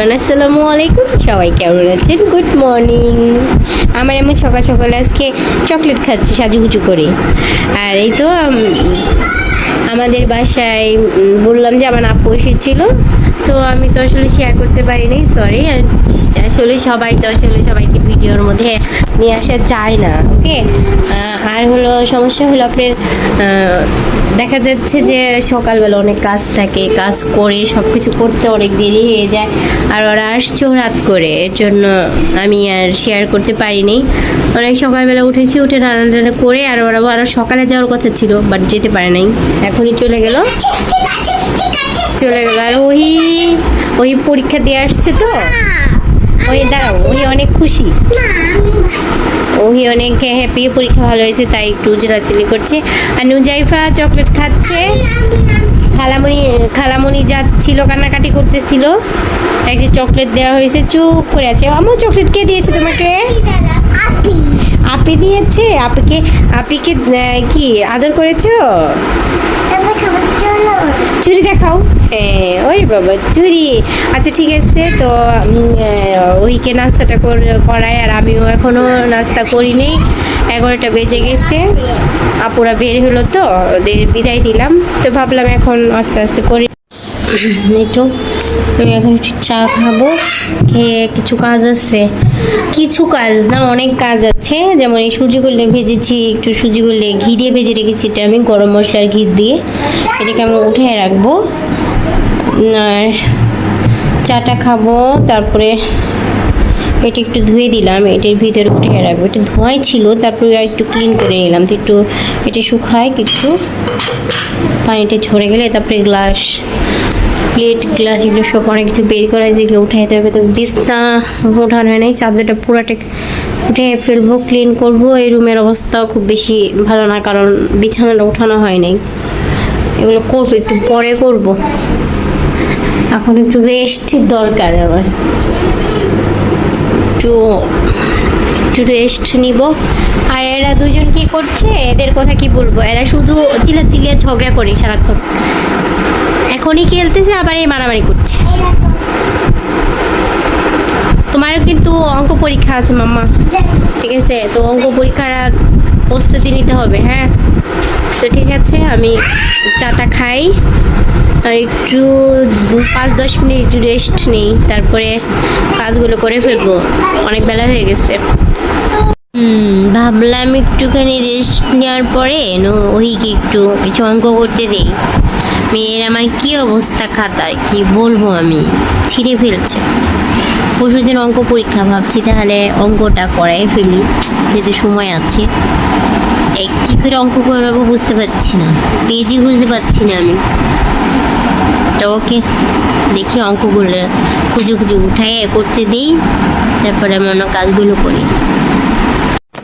আসসালামু আলাইকুম। সবাই কেমন আছেন? গুড মর্নিং আমার এমন সকাল সকাল আজকে চকলেট খাচ্ছি, সাজুগুজু করে। আর এই তো আমাদের বাসায় বললাম যে আমার আপু এসেছিল। তো আমি তো আসলে শেয়ার করতে পারিনি সরি আসলে সবাই তো আসলে সবাইকে ভিডিওর মধ্যে নিয়ে আসা যায় না ওকে আর হলো সমস্যা হলো আপনার দেখা যাচ্ছে যে সকালবেলা অনেক কাজ থাকে কাজ করে সব কিছু করতে অনেক দেরি হয়ে যায়। আর ওরা আসছে রাত করে এর জন্য আমি আর শেয়ার করতে পারিনি। অনেক সকালবেলা উঠেছি উঠে রান্না টান্না করে আর ওরা আরও সকালে যাওয়ার কথা ছিল বাট যেতে পারে নাই। এখনই চলে গেল। চলে গেল। আর ওই ওই পরীক্ষা দিয়ে আসছে তো। ওই দাঁড়াও ওই অনেক খুশি। ওই অনেক হ্যাপি পরীক্ষা ভালো হয়েছে তাই একটু চিলাচিলি করছে। আর নুজাইফা চকলেট খাচ্ছে। খালামণি খালামণি যাচ্ছিল কান্নাকাটি করতেছিল তাকে চকলেট দেওয়া হয়েছে চুপ করে আছে। আমার চকলেট কে দিয়েছে তোমাকে? আপি দিয়েছে? আপিকে আপিকে কি আদর করেছ? চুরি দেখাও। হ্যাঁ। চুরি। আচ্ছা ঠিক আছে, তো ওইকে নাস্তাটা কর- করাই, আর আমিও এখনও নাস্তা করিনি। এগারোটা বেজে গেছে। আপুরা বের হলো তো, ওদের বিদায় দিলাম। তো ভাবলাম এখন আস্তে আস্তে করি। একটু এখন একটু চা খাব। খেয়ে কিছু কাজ আছে। কিছু কাজ না, অনেক কাজ আছে। যেমন এই সুজিগুলো ভেজেছি, একটু সুজিগুলো ঘি দিয়ে ভেজে রেখেছি, এটা আমি গরম মশলার ঘি দিয়ে। এটাকে আমি উঠে রাখব। চাটা খাব, তারপরে এটা একটু ধুয়ে দিলাম, এটার ভিতরে উঠে রাখব। এটা ধোঁয়াই ছিল, তারপরে আর একটু ক্লিন করে নিলাম। তো একটু এটা শুকায় কিছু পানিটা ঝরে গেলে, তারপরে গ্লাস প্লেট গ্লাস এগুলো সব অনেক কিছু বের করা যেগুলো উঠাইতে হবে। তো বিছনা উঠানো হয় নাই, চাদরটা পুরাটা উঠে ফেলব ক্লিন করব। এই রুমের অবস্থাও খুব বেশি ভালো না, কারণ বিছানাটা উঠানো হয় নাই। এগুলো করব, একটু পরে করব। এখন একটু রেস্টের দরকার আমার। একটু একটু রেস্ট নিব। আর এরা দুজন কি করছে? এদের কথা কি বলব? এরা শুধু চিল্লাচিল্লিয়া ঝগড়া করে সারাক্ষণ। এখনই খেলতেছে, আবার এই মারামারি করছে। তোমারও কিন্তু অঙ্ক পরীক্ষা আছে মাম্মা। ঠিক আছে? তো অঙ্ক পরীক্ষার প্রস্তুতি নিতে হবে হ্যাঁ? তো ঠিক আছে, আমি চাটা খাই। আর একটু পাঁচ, দশ মিনিট একটু রেস্ট নেই, তারপরে কাজগুলো করে ফেলব। অনেক বেলা হয়ে গেছে। ভাবলাম একটুখানি রেস্ট নেওয়ার পরে ওহিকে একটু কিছু অঙ্ক করতে দেই। মেয়ের আমার কি অবস্থা খাতার কি বলব আমি? ছিঁড়ে ফেলছে। পরশুদিন অঙ্ক পরীক্ষা ভাবছি, তাহলে অঙ্কটা করাই ফেলি, যেহেতু সময় আছে। এই কী করে অঙ্ক করাবো বুঝতে পারছি না। পেজই বুঝতে পারছি না আমি। ওকে দেখি অঙ্কগুলো খুঁজে খুঁজে উঠাই করতে দিই, তারপরে আমি অন্য কাজগুলো করি।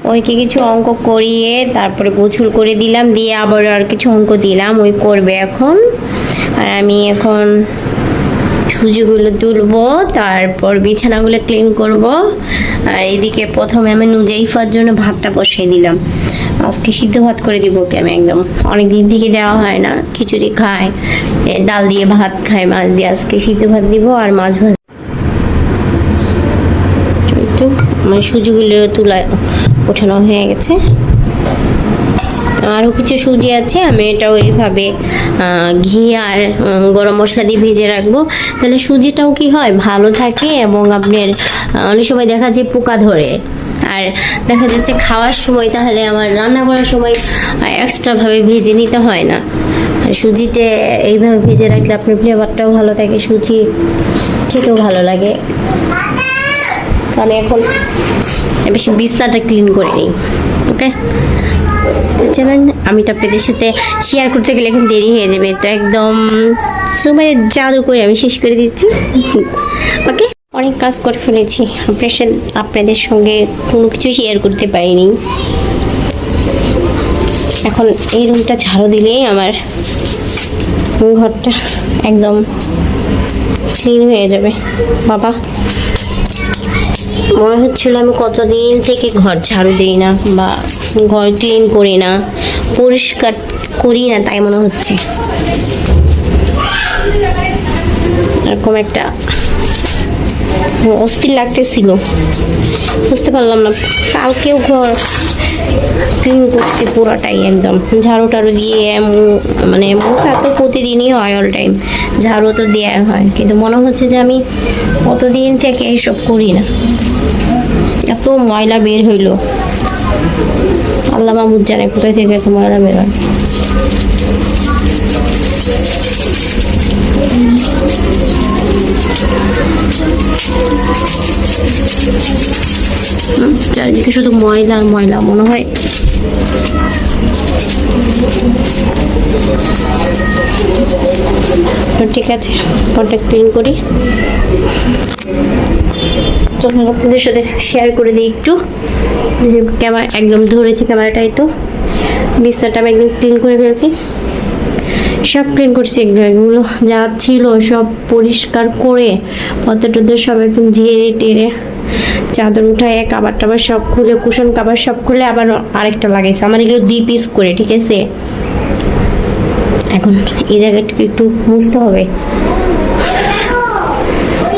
ওইকে কিছু অঙ্ক করিয়ে তারপরে গোছল করে দিলাম, দিয়ে আবার আর কিছু অঙ্ক দিলাম, ওই করবে এখন। আর আমি এখন সুজিগুলো তুলবো, তারপর বিছানাগুলো ক্লিন করব। আর এদিকে প্রথমে আমি নুজাইফার জন্য ভাতটা বসিয়ে দিলাম। আজকে সিদ্ধ ভাত করে দিব ওকে আমি একদম। অনেক দিন থেকে দেওয়া হয় না, খিচুড়ি খায় ডাল দিয়ে ভাত খায় মাছ দিয়ে আজকে সিদ্ধ ভাত দিব আর মাছ ভাত তো, আমার সুজিগুলো তুলা ওঠানো হয়ে গেছে। আরও কিছু সুজি আছে, আমি এটাও এইভাবে ঘি আর গরম মশলা দিয়ে ভেজে রাখব। তাহলে সুজিটাও কি হয়? ভালো থাকে এবং আপনার অনেক সময় দেখা যায় পোকা ধরে। আর দেখা যাচ্ছে খাওয়ার সময় তাহলে আমার রান্না করার সময় এক্সট্রাভাবে ভেজে নিতে হয় না। আর সুজিতে এইভাবে ভেজে রাখলে আপনার ফ্লেভারটাও ভালো থাকে, সুজি খেতেও ভালো লাগে। আমি এখন বেশি বিছনাটা ক্লিন করে নিই। ওকে? তো চলেন, আমি তো আপনাদের সাথে শেয়ার করতে গেলে এখন দেরি হয়ে যাবে, তো একদম সময় জাদু করে আমি শেষ করে দিচ্ছি। ওকে? অনেক কাজ করে ফেলেছি, আপনার সাথে, আপনাদের সঙ্গে কোনো কিছু শেয়ার করতে পারিনি। এখন এই রুমটা ঝাড়ু দিলেই আমার ঘরটা একদম ক্লিন হয়ে যাবে। বাবা মনে হচ্ছিল আমি কতদিন থেকে ঘর ঝাড়ু দিই না বা ঘর ক্লিন করি না, পরিষ্কার করি না, তাই মনে হচ্ছে। এরকম একটা অস্থির লাগতেছিল। বুঝতে পারলাম না। কালকেও ঘর ক্লিন করছি পুরোটাই একদম। ঝাড়ু টাড়ু দিয়ে মানে মোছা তো প্রতিদিনই হয় অল টাইম ঝাড়ু তো দেওয়া হয়। কিন্তু মনে হচ্ছে যে আমি কতদিন থেকে এইসব করি না। এত ময়লা বের হইল। আল্লাহ মাহমুদ জানে কোথায় থেকে এত ময়লা বের হয়। চারিদিকে শুধু ময়লা আর ময়লা, মনে হয় ঠিক আছে, ফোনটা ক্লিন করি। চলুন আপনাদের সাথে শেয়ার করে দিই একটু। ক্যামেরা একদম ধরেছি ক্যামেরাটাই তো। বিস্তারটা আমি একদম ক্লিন করে ফেলছি। সব ক্লিন করছি এগুলো যা ছিল সব পরিষ্কার করে পদ্মা সব একদম ঝেড়ে টেরে চাদর উঠায়, কাবার টাবার সব খুলে, কুশন কাবার সব খুলে আবার আরেকটা লাগাইছে। আমার এগুলো দুই পিস করে, ঠিক আছে? এখন এই জায়গাটুকু একটু মুছতে হবে।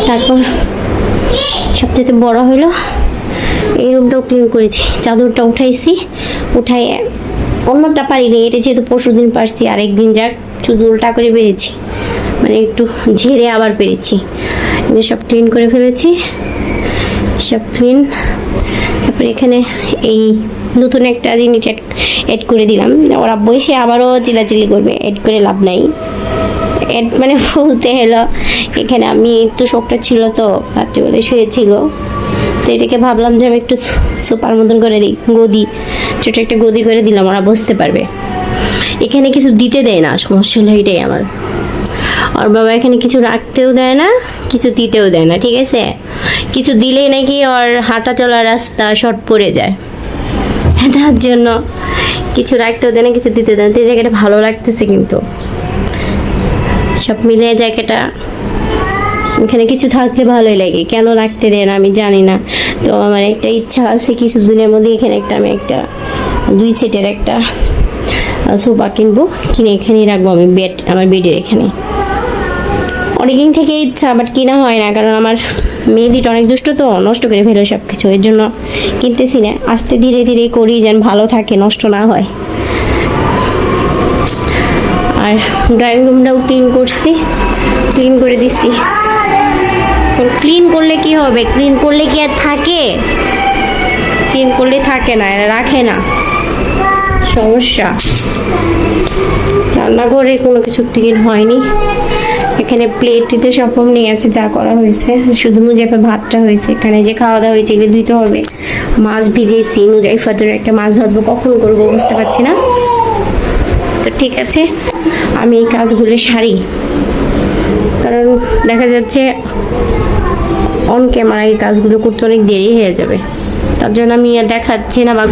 তারপর সবচেয়ে বড় হলো এই রুমটাও ক্লিন করেছি। চাদরটা উঠাইছি উঠাই অন্যটা পারি পারিনি এটা যেহেতু পরশু দিন পারছি, আরেকদিন যাক, শুধু উল্টা করে বেরিয়েছি মানে একটু ঝেড়ে আবার পেরেছি। এগুলো সব ক্লিন করে ফেলেছি। সব ক্লিন তারপরে এখানে এই নতুন একটা জিনিস অ্যাড করে দিলাম। ওরা বসে আবারও চিলাচিলি করবে অ্যাড করে লাভ নাই। অ্যাড মানে বলতে হলো এখানে আমি একটু শখটা ছিল তো, রাত্রিবেলায় শুয়েছিল। তো এটাকে ভাবলাম যে আমি একটু সুপার মতন করে দিই, গদি। ছোটো একটা গদি করে দিলাম, ওরা বসতে পারবে। এখানে কিছু দিতে দেয় না সমস্যা হলো এটাই আমার। আর বাবা এখানে কিছু রাখতেও দেয় না, কিছু দিতেও দেয় না, ঠিক আছে? কিছু দিলেই নাকি ওর হাঁটা চলার রাস্তা শর্ট পড়ে যায়। তার জন্য কিছু রাখতেও দেয় না, কিছু দিতে দেয় না। তো জায়গাটা ভালো লাগতেছে কিন্তু। সব মিলিয়ে জায়গাটা এখানে কিছু থাকলে ভালোই লাগে। কেন রাখতে দেন আমি জানি না। তো আমার একটা ইচ্ছা আছে কিছু দিনের মধ্যে এখানে একটা আমি একটা, দুই সেটের একটা সোফা কিনবো। কিনে এখানেই রাখব আমি বেড, আমার বেডের এখানে। অনেকদিন থেকে ইচ্ছা বাট কিনা হয় না, কারণ আমার মেয়েদিটা অনেক দুষ্ট তো, নষ্ট করে ফেলে সব কিছু এর জন্য কিনতেছি না। আস্তে ধীরে ধীরে করি যেন ভালো থাকে, নষ্ট না হয়। আর ড্রয়িং রুমটাও ক্লিন করছি। ক্লিন করে দিছি। ক্লিন করলে কি হবে? ক্লিন করলে কি আর থাকে? ক্লিন করলে থাকে না, এরা রাখে না। সমস্যা। রান্নাঘরে কোনো কিছু ক্লিন হয়নি। এখানে প্লেট টিতে সব নিয়ে আছে, যা করা হয়েছে। শুধু নুজাইফা ভাতটা হয়েছে। এখানে যে খাওয়া দাওয়া হয়েছে, এগুলো ধুইতে হবে। মাছ ভিজেছি নুজাইফা তোর একটা মাছ ভাজবো, কখন করব বুঝতে পারছি না। তো ঠিক আছে, আমি এই কাজগুলো সারি। কারণ দেখা যাচ্ছে অন ক্যামেরা এই কাজগুলো করতে অনেক দেরি হয়ে যাবে। তার জন্য আমি আর দেখাচ্ছি না বা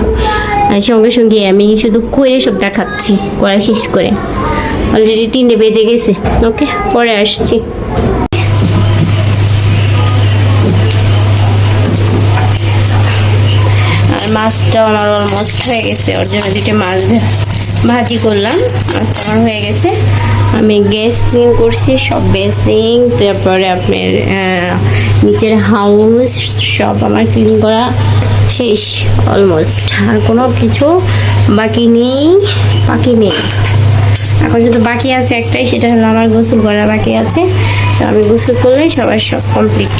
সঙ্গে সঙ্গে আমি শুধু করে সব দেখাচ্ছি, করা শেষ করে। অলরেডি তিনটে বেজে গেছে, ওকে, পরে আসছি। আর মাছটাও আমার অলমোস্ট হয়ে গেছে, ওর জন্য দুটো মাছ ভাজি করলাম। মাছটা আমার হয়ে গেছে। আমি গ্যাস ক্লিন করছি, সব বেসিং, তারপরে আপনার নিচের হাউস, সব আমার ক্লিন করা শেষ অলমোস্ট আর কোনো কিছু বাকি নেই বাকি নেই। এখন শুধু বাকি আছে একটাই, সেটা হলো আমার গোসল করা বাকি আছে। তো আমি গোসল করলেই সবার সব কমপ্লিট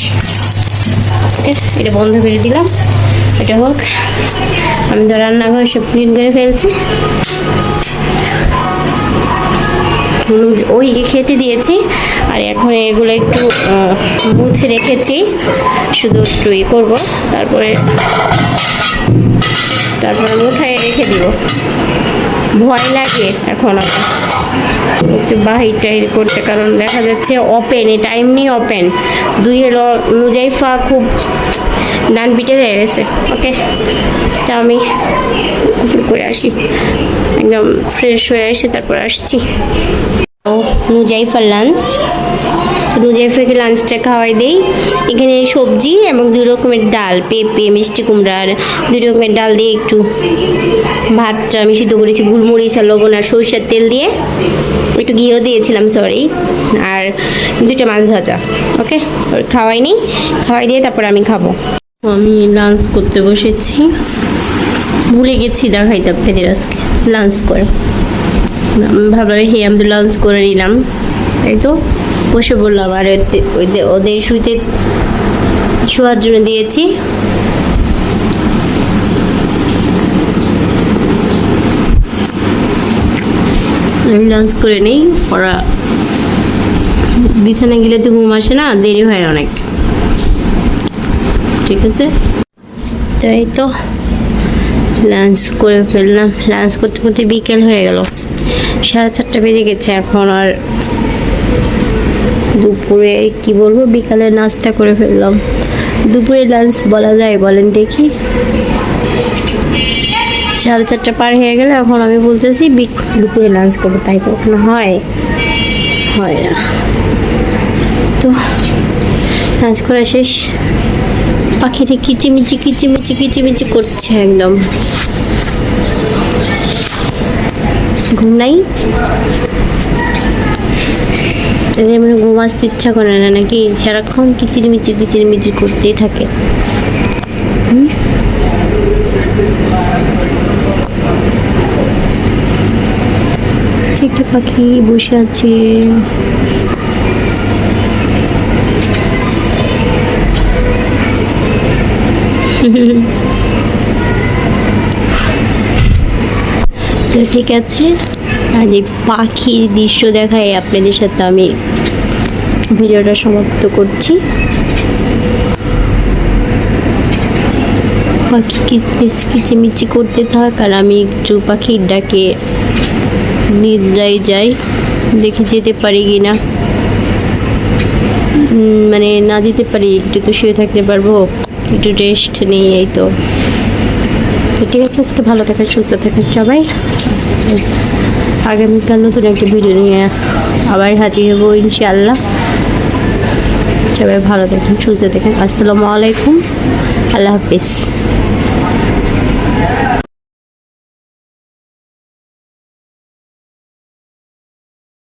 এটা বন্ধ করে দিলাম। এটা হোক। আমি তো রান্নাঘর সব ক্লিন করে ফেলছি। ওইকে খেতে দিয়েছি। আর এখন এগুলো একটু মুছে রেখেছি। শুধু একটু ই করব। তারপরে তারপরে মুঠায় রেখে দিব। ভয় লাগে এখন একটু বাহির টাহির করতে, কারণ দেখা যাচ্ছে ওপেন এটা এমনি ওপেন দুই হলো মুজাইফা খুব ডান পিটে হয়ে গেছে ওকে তা আমি গোসল করে আসি। একদম ফ্রেশ হয়ে এসে তারপর আসছি। ও মুজাইফার লাঞ্চ নুজাইফাকে লাঞ্চটা খাওয়াই দেই। এখানে সবজি এবং দুই রকমের ডাল, পেঁপে, মিষ্টি কুমড়ার দুই রকমের ডাল দিয়ে একটু ভাতটা আমি সিদ্ধ করেছি গুলমরিচ আর লবণ আর সরষের তেল দিয়ে। একটু ঘিও দিয়েছিলাম সরি আর দুইটা মাছ ভাজা ওকে ওর খাওয়াই নি খাওয়াই দিয়ে তারপর আমি খাব। আমি লাঞ্চ করতে বসেছি। ভুলে গেছি দেখাইতে আপনাদের আজকে। লাঞ্চ করে। ভাবলাম, হে, আমি লাঞ্চ করে নিলাম। তাই তো বসে বললাম আর ওদের শুইতে শোয়ার জন্য দিয়েছি। আমি লাঞ্চ করে নেই। ওরা বিছানা গেলে তো ঘুম আসে না, দেরি হয় অনেক। ঠিক আছে? তো এই তো লাঞ্চ করে ফেললাম। লাঞ্চ করতে করতে বিকেল হয়ে গেল। সাড়ে চারটা বেজে গেছে এখন আর দুপুরে কি বলব, বিকালে নাস্তা করে ফেললাম। দুপুরে লাঞ্চ বলা যায়, বলেন দেখি। সাড়ে চারটা পার হয়ে গেলে এখন আমি বলতেছি দুপুরে লাঞ্চ করব, তাই কখনো হয়। হয় না। তো লাঞ্চ করা শেষ। পাখিটা কিচিমিচি কিচিমিচি কিচিমিচি করছে একদম। ঘুম নাই? মানে ঘুম আসতে ইচ্ছা করে না, নাকি সারাক্ষণ কিচিরমিচির কিচিরমিচির করতেই থাকে? একটা পাখি বসে আছে। তো ঠিক আছে? আজ এই পাখির দৃশ্য দেখায় আপনাদের সাথে আমি ভিডিওটা সমাপ্ত করছি। পাখি কিচমিচ, কিচিমিচি করতে থাক, আর আমি একটু পাখির ডাকে নিদ্রায় যাই দেখি যেতে পারি কি না। মানে না দিতে পারি, একটু তো শুয়ে থাকতে পারব। একটু রেস্ট নেই, এই তো ঠিক আছে, আজকে ভালো থাকেন, সুস্থ থাকেন সবাই। আগামীকাল নতুন একটা ভিডিও নিয়ে আবার হাজির হব ইনশাআল্লাহ। সবাই ভালো থাকেন, সুস্থ থাকেন। আসসালামু আলাইকুম। আল্লাহ হাফিজ।